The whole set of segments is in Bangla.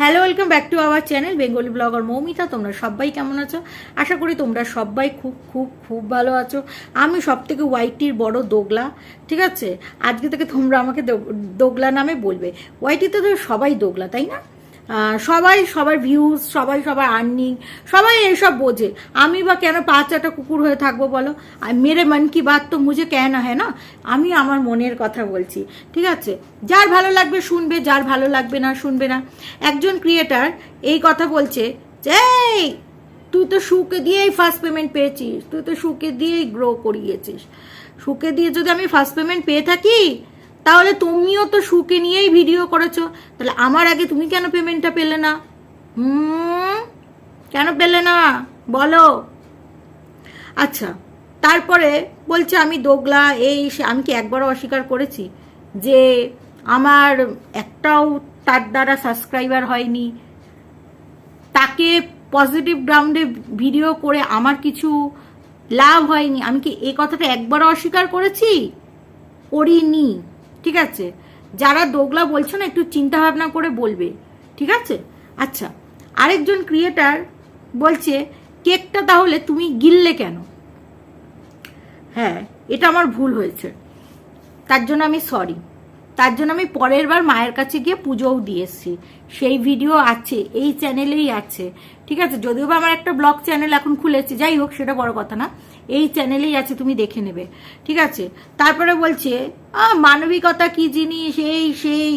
Hello welcome back to our channel Bengali blogger Moumita তোমরা সবাই কেমন আছো? আশা করি তোমরা সবাই খুব খুব খুব ভালো আছো। আমি সব থেকে ওয়াইটির বড় দোগলা, ঠিক আছে? আজকে থেকে তোমরা আমাকে দোগলা নামে বলবে। ওয়াইটিতে তো সবাই দোগলা, তাই না? সবাই সবার ভিউজ সবাই সবার আর্নিং সবাই এসব বোঝে। আমি বা কেন পাঁচ চারটা কুকুর হয়ে থাকব বলো? আর মেরে মন কি বাত তো মুঝে কেন হয় না? আমি আমার মনের কথা বলছি ঠিক আছে? যার ভালো লাগবে শুনবে যার ভালো লাগবে না শুনবে না। একজন ক্রিয়েটার এই কথা বলছে যে "এই, তুই তো সুকে দিয়েই ফার্স্ট পেমেন্ট পেয়েছিস তুই তো সুকে দিয়েই গ্রো করিয়েছিস। সুকে দিয়ে যদি আমি ফার্স্ট পেমেন্ট পেয়ে থাকি তাহলে তুমিও তো সুকে নিয়েই ভিডিও করেছ। তাহলে আমার আগে তুমি কেন পেমেন্টটা পেলে না? হুম? কেন পেলে না? বলো। আচ্ছা তারপরে বলছে আমি দোগলা, এই আমি কি একবারও অস্বীকার করেছি? যে আমার একটাও তার দ্বারা সাবস্ক্রাইবার হয়নি। তাকে পজিটিভ গ্রাউন্ডে ভিডিও করে আমার কিছু লাভ হয়নি। আমি কি এই কথাটা একবারও অস্বীকার করেছি? করিনি। ঠিক আছে? যারা দোগলা বলছো না, একটু চিন্তা ভাবনা করে বলবে। ঠিক আছে? আচ্ছা আরেকজন ক্রিয়েটার বলছে, কেকটা তাহলে তুমি গিললে কেন? হ্যাঁ এটা আমার ভুল হয়েছে। তার জন্য আমি সরি তার জন্য আমি পরের বার মায়ের কাছে গিয়ে পুজোও দিয়ে এসেছি। সেই ভিডিও আছে, এই চ্যানেলেই আছে। ঠিক আছে? যদিও বা আমার একটা ব্লগ চ্যানেল এখন খুলেছে, যাই হোক, সেটা বড় কথা না। এই চ্যানেলেই আছে, তুমি দেখে নেবে। ঠিক আছে? তারপরে বলছে মানবিকতা কি জিনিস? এই, সেই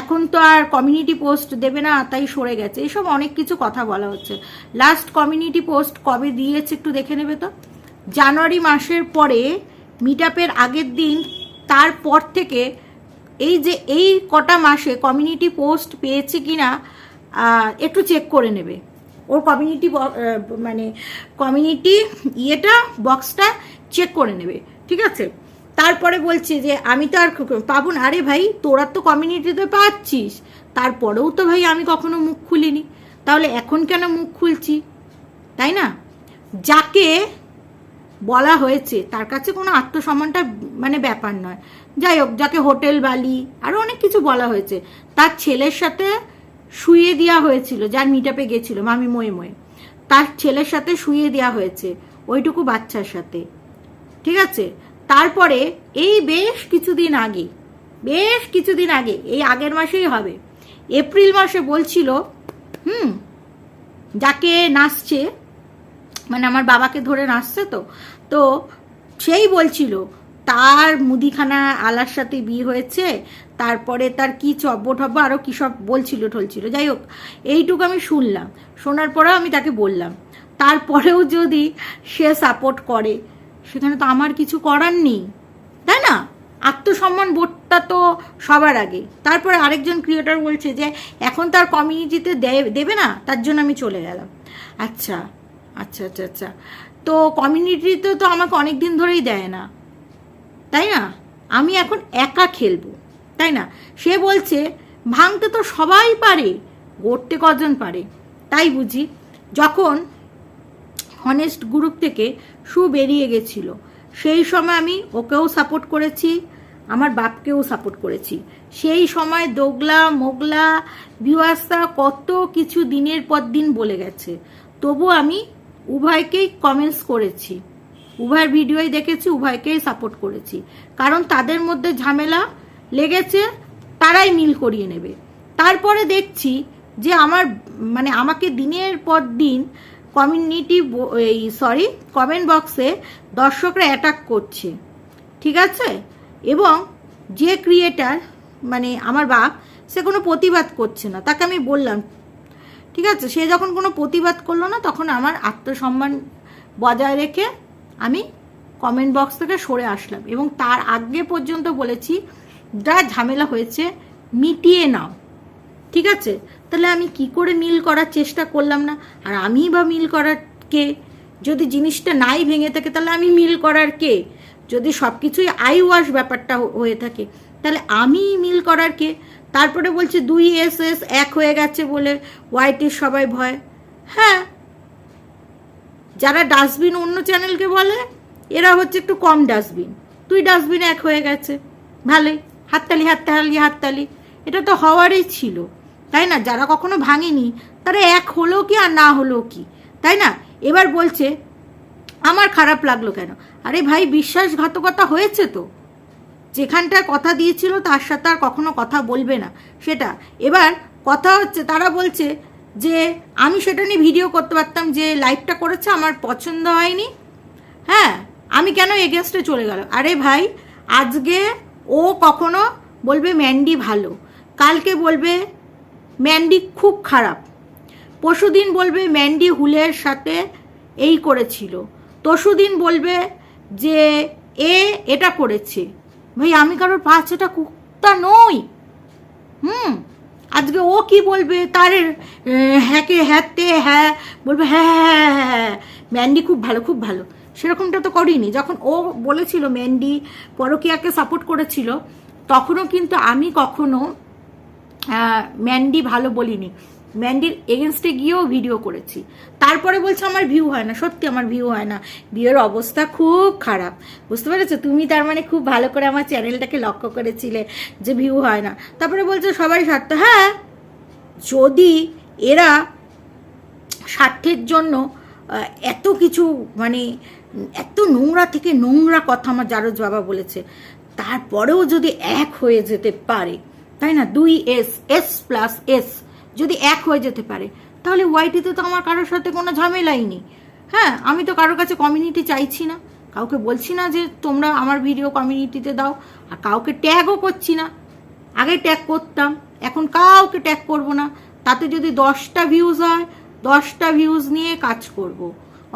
এখন তো আর কমিউনিটি পোস্ট দেবে না, তাই সরে গেছে। এসব অনেক কিছু কথা বলা হচ্ছে। লাস্ট কমিউনিটি পোস্ট কবে দিয়েছে একটু দেখে নেবে তো? জানুয়ারি মাসের পরে মিট আগের দিন, তারপর থেকে এই যে, এই কটা মাসে কমিউনিটি পোস্ট পেয়েছে কিনা একটু চেক করে নেবে। ওর কমিউনিটি মানে কমিউনিটি ইয়েটা বক্সটা চেক করে নেবে, ঠিক আছে? তারপরে বলছে যে, আমি তো আর পাবো না। আরে ভাই, তোরা তো কমিউনিটিতে পাচ্ছিস। তারপরেও তো ভাই আমি কখনো মুখ খুলিনি। তাহলে এখন কেন মুখ খুলছি? তাই না? যাকে বলা হয়েছে, তার কাছে কোনো আত্মসম্মানটা মানে ব্যাপার নয়। যাই হোক, যাকে হোটেল বালি আরও অনেক কিছু বলা হয়েছে। তার ছেলের সাথে শুয়ে দেওয়া হয়েছিল, যার মিটাপে গেছিল, মামি ময়ে ময়ে। তার ছেলের সাথে শুয়ে দেওয়া হয়েছে, ওইটুকু বাচ্চার সাথে। ঠিক আছে? তারপরে এই বেশ কিছুদিন আগে, বেশ কিছুদিন আগে, এই আগের মাসেই হবে, এপ্রিল মাসে বলছিল, হুম, যাকে নাচছে মানে আমার বাবাকে ধরে নাচছে তো তো সেই বলছিল তার মুদিখানা আলার সাথে বিয়ে হয়েছে, তারপরে তার কি চব্য টব্য আরও কী সব বলছিল ঠলছিল। যাই হোক, এইটুকু আমি শুনলাম। শোনার পরেও আমি তাকে বললাম। তারপরেও যদি সে সাপোর্ট করে, সেখানে তো আমার কিছু করার নেই, তাই না? আত্মসম্মান বোধটা তো সবার আগে। তারপরে আরেকজন ক্রিয়েটর বলছে যে, এখন তার কমিউনিটিতে দেবে না, তার জন্য আমি চলে গেলাম। আচ্ছা আচ্ছা আচ্ছা আচ্ছা। তো কমিউনিটিতে তো আমাকে অনেক দিন ধরেই দেয় না। তাই না? আমি এখন একা খেলব, তাই না? সে বলছে, ভাঙতে তো সবাই পারে, গড়তে কজন পারে? তাই বুঝি, যখন হনেস্ট গ্রুপ থেকে সু বেরিয়ে গেছিল, সেই সময় আমি ওকেও সাপোর্ট করেছি, আমার বাপকেও সাপোর্ট করেছি। সেই সময় দোগলা, মোগলা, ভিউয়ার্সরা কত কিছু দিনের পর দিন বলে গেছে। তবু আমি উভয়কেই কমেন্টস করেছি। উভয়ের ভিডিওই দেখেছি, উভয়কেই সাপোর্ট করেছি। কারণ তাদের মধ্যে ঝামেলা লেগেছে, তারাই মিল করিয়ে নেবে। তারপরে দেখছি যে আমার মানে আমাকে দিনের পর দিন কমিউনিটি এই সরি কমেন্ট বক্সে দর্শকরা অ্যাটাক করছে। ঠিক আছে? এবং যে ক্রিয়েটার মানে আমার বাপ, সে কোনো প্রতিবাদ করছে না। তাকে আমি বললাম, ঠিক আছে? সে যখন কোনো প্রতিবাদ করল না, তখন আমার আত্মসম্মান বজায় রেখে আমি কমেন্ট বক্স থেকে সরে আসলাম এবং তার আগে পর্যন্ত বলেছি, যা ঝামেলা হয়েছে, মিটিয়ে নাও। ঠিক আছে? তাহলে আমি কি করে মিল করার চেষ্টা করলাম না? আর আমি বা মিল করার কে? যদি জিনিসটা নাই ভেঙে থাকে, তাহলে আমি মিল করার কে? যদি সব কিছুই আই ওয়াশ ব্যাপারটা হয়ে থাকে, তাহলে আমি মিল করার কে? তারপরে বলছে দুই এস এস এক হয়ে গেছে বলে হোয়াইটের সবাই ভয়। হ্যাঁ যারা ডাস্টবিন অন্য চ্যানেলকে বলে, এরা হচ্ছে একটু কম ডাস্টবিন। তুই ডাস্টবিন এক হয়ে গেছে। ভালোই। হাততালি হাততালি হাততালি। এটা তো হওয়ারই ছিল। তাই না? যারা কখনো ভাঙেনি, তারা এক হলো কি আর না হলো কি? তাই না? এবার বলছে, আমার খারাপ লাগল কেন? আরে ভাই, বিশ্বাসঘাতকতা হয়েছে তো। যেখানটায় কথা দিয়েছিল, তার সাথে আর কখনো কথা বলবে না। সেটা। এবার কথা হচ্ছে, তারা বলছে যে আমি সেটা নিয়ে ভিডিও করতে পারতাম যে লাইভটা করেছে, আমার পছন্দ হয়নি। হ্যাঁ আমি কেন এগেনস্টে চলে গেল আরে ভাই, আজকে ও কখনো বলবে ম্যান্ডি ভালো। কালকে বলবে ম্যান্ডি খুব খারাপ। পরশুদিন বলবে ম্যান্ডি হুলের সাথে এই করেছিল। তরশুদিন বলবে যে এ এটা করেছে। ভাই, আমি কারোর পাঁচটা কুত্তা নই। হুম? আজকে ও কি বলবে? তার হ্যাঁকে হ্যাঁতে হ্যাঁ বলবে হ্যাঁ হ্যাঁ হ্যাঁ হ্যাঁ হ্যাঁ ম্যান্ডি খুব ভালো খুব ভালো। সেরকমটা তো করিনি। যখন ও বলেছিল ম্যান্ডি পরকিয়াকে সাপোর্ট করেছিল, তখনও কিন্তু আমি কখনো ম্যান্ডি ভালো বলিনি। ম্যান্ডির এগেনস্টে গিয়েও ভিডিও করেছি। তারপরে বলছে, আমার ভিউ হয় না, সত্যি আমার ভিউ হয় না। ভিউর অবস্থা খুব খারাপ। বুঝতে পেরেছ? তুমি তার মানে খুব ভালো করে আমার চ্যানেলটাকে লক্ষ্য করেছিলে যে ভিউ হয় না। তারপরে বলছে সবাই স্বার্থ। হ্যাঁ যদি এরা স্বার্থের জন্য এত কিছু মানে এত নোংরা থেকে নোংরা কথা আমার জারজ বাবা বলেছে, তারপরেও যদি এক হয়ে যেতে পারে, তাই না? দুই এস এস প্লাস এস। যদি এক হয়ে যেতে পারে, তাহলে ওয়াইটিতে তো আমার কারোর সাথে কোনো ঝামেলাই নেই। হ্যাঁ আমি তো কারোর কাছে কমিউনিটি চাইছি না। কাউকে বলছি না যে তোমরা আমার ভিডিও কমিউনিটিতে দাও, আর কাউকে ট্যাগও করছি না। আগে ট্যাগ করতাম, এখন কাউকে ট্যাগ করব না। তাতে যদি দশটা ভিউজ হয়, দশটা ভিউজ নিয়ে কাজ করব।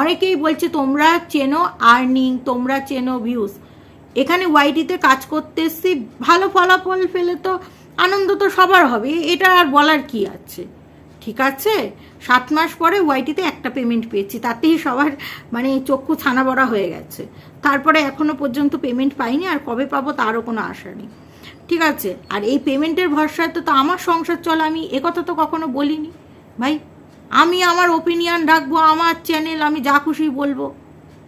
অনেকেই বলছে, তোমরা চেনো আর্নিং তোমরা চেনো ভিউজ এখানে ওয়াইটিতে কাজ করতে এসছি, ভালো ফলাফল ফেলে তো আনন্দ তো সবার হবে, এটা আর বলার কি আছে? ঠিক আছে? সাত মাস পরে ওয়াইটিতে একটা পেমেন্ট পেয়েছি, তাতেই সবার মানে চক্ষু ছানা বড়া হয়ে গেছে। তারপরে এখনও পর্যন্ত পেমেন্ট পাইনি, আর কবে পাবো তারও কোনো আশা নেই। ঠিক আছে? আর এই পেমেন্টের ভরসায় তো তো আমার সংসার চলে, আমি একথা তো কখনো বলিনি। ভাই, আমি আমার ওপিনিয়ন রাখব, আমার চ্যানেল আমি যা খুশি বলব।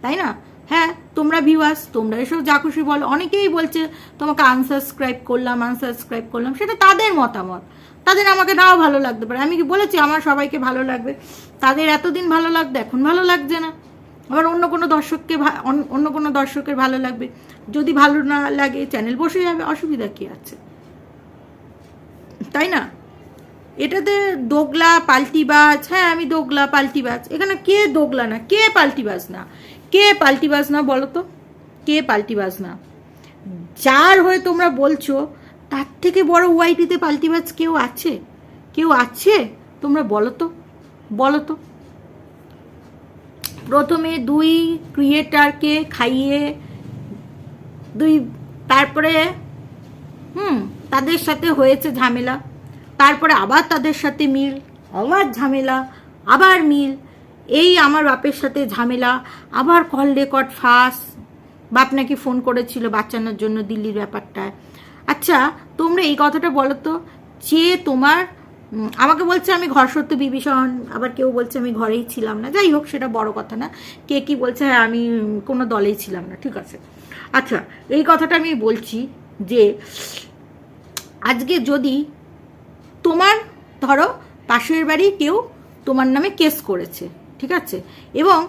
তাই না? হ্যাঁ তোমরা ভিউয়ার্স তোমরা এসব যা খুশি বলো। অনেকেই বলছে, তোমাকে আনসাবস্ক্রাইব করলাম আনসাবস্ক্রাইব করলাম, সেটা তাদের মতামত। তাদের আমাকে নাও ভালো লাগতে পারে। আমি কি বলেছি, আমার সবাইকে ভালো লাগবে। তাদের এতদিন ভালো লাগতো এখন ভালো লাগছে না। আবার অন্য কোনো দর্শককে অন্য কোনো দর্শকের ভালো লাগবে। যদি ভালো না লাগে চ্যানেল বসে যাবে, অসুবিধা কি আছে? তাই না? এটাতে দোগলা, পাল্টিবাজ হ্যাঁ আমি দোগলা, পাল্টিবাজ। এখানে কে দোগলা না? কে পাল্টিবাজ না? কে পাল্টিবাজ না বলো তো? কে পাল্টিবাজ না যার হয়ে তোমরা বলছো, তার থেকে বড় ওয়াইটিতে পাল্টিবাজ কেউ আছে? কেউ আছে? তোমরা বলো তো বলো তো। প্রথমে দুই ক্রিয়েটারকে খাইয়ে, দুই, তারপরে, হুম, তাদের সাথে হয়েছে ঝামেলা। তারপরে আবার তাদের সাথে মিল, আবার ঝামেলা, আবার মিল। এই আমার বাপের সাথে ঝামেলা, আবার কল রেকর্ড ফাঁস। বাপ নাকি ফোন করেছিল বাঁচানোর জন্য দিল্লির ব্যাপারটায়। আচ্ছা তোমরা এই কথাটা বলো তো, যে তোমার আমাকে বলছে আমি ঘর সত্য বিভীষণ, আবার কেউ বলছে আমি ঘরেই ছিলাম না। যাই হোক, সেটা বড় কথা না। কে কি বলছে হ্যাঁ আমি কোনো দলেই ছিলাম না, ঠিক আছে। আচ্ছা এই কথাটা আমি বলছি যে, আজকে যদি তোমার, ধরো, পাশের বাড়ি কেউ তোমার নামে কেস করেছে ঠিক আছে? এবং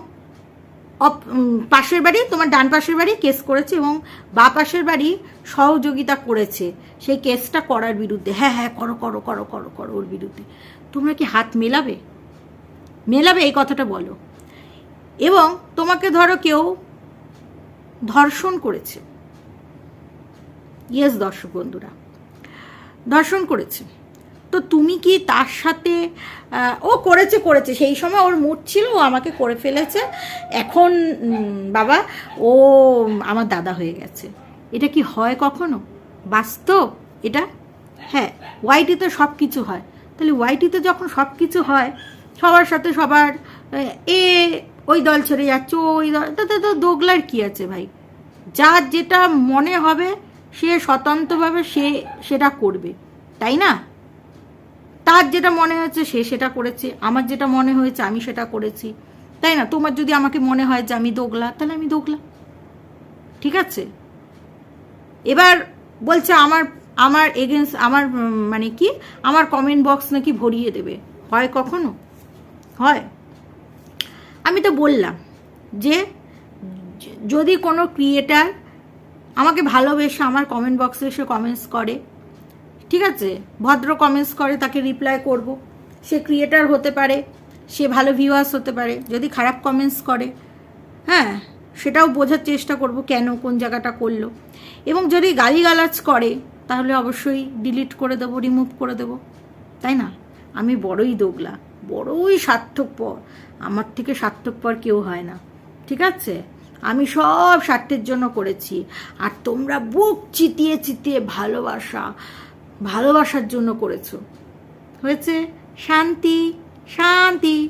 পাশের বাড়ি, তোমার ডান পাশের বাড়ি কেস করেছে এবং বা পাশের বাড়ি সহযোগিতা করেছে। সেই কেসটা করার বিরুদ্ধে। হ্যাঁ হ্যাঁ করো করো করো করো করো ওর বিরুদ্ধে। তোমরা কি হাত মেলাবে? মেলাবে, এই কথাটা বলো। এবং তোমাকে ধরো কেউ ধর্ষণ করেছে। ইয়েস দর্শক বন্ধুরা। ধর্ষণ করেছে। তো তুমি কি তার সাথে ও করেছে করেছে। সেই সময় ওর মুড ছিল, ও আমাকে করে ফেলেছে। এখন বাবা, ও আমার দাদা হয়ে গেছে। এটা কি হয় কখনো? বাস্তব? এটা? হ্যাঁ ওয়াইটিতে সব কিছু হয়। তাহলে ওয়াইটিতে যখন সব কিছু হয়, সবার সাথে সবার, এ, ওই দল ছেড়ে যাচ্ছে, ওই দল তাতে তো, দোগলার কি আছে ভাই? যার যেটা মনে হবে, সে স্বতন্ত্রভাবে সে সেটা করবে। তাই না? তার যেটা মনে হয়েছে সে সেটা করেছে, আমার যেটা মনে হয়েছে আমি সেটা করেছি। তাই না? তোমার যদি আমাকে মনে হয় যে আমি দোগলা, তাহলে আমি দোগলা। ঠিক আছে? এবার বলছে আমার আমার এগেন্স আমার মানে কি? আমার কমেন্ট বক্স নাকি ভরিয়ে দেবে। হয় কখনো? হয়। আমি তো বললাম যে, যদি কোনো ক্রিয়েটার আমাকে ভালোবেসে আমার কমেন্ট বক্সে এসে কমেন্টস করে ঠিক আছে? ভদ্র কমেন্টস করে, তাকে রিপ্লাই করব। সে ক্রিয়েটার হতে পারে, সে ভালো ভিউয়ার্স হতে পারে, যদি খারাপ কমেন্টস করে। হ্যাঁ সেটাও বোঝার চেষ্টা করব কেন, কোন জায়গাটা করল। এবং যদি গালিগালাজ করে, তাহলে অবশ্যই ডিলিট করে দেবো রিমুভ করে দেবো। তাই না? আমি বড়ই দোগলা, বড়ই সার্থকপর আমার থেকে সার্থকপর কেউ হয় না। ঠিক আছে? আমি সব স্বার্থের জন্য করেছি। আর তোমরা বুক চিতিয়ে চিতিয়ে ভালোবাসা। ভালোবাসার জন্য করেছ। হয়েছে? শান্তি শান্তি।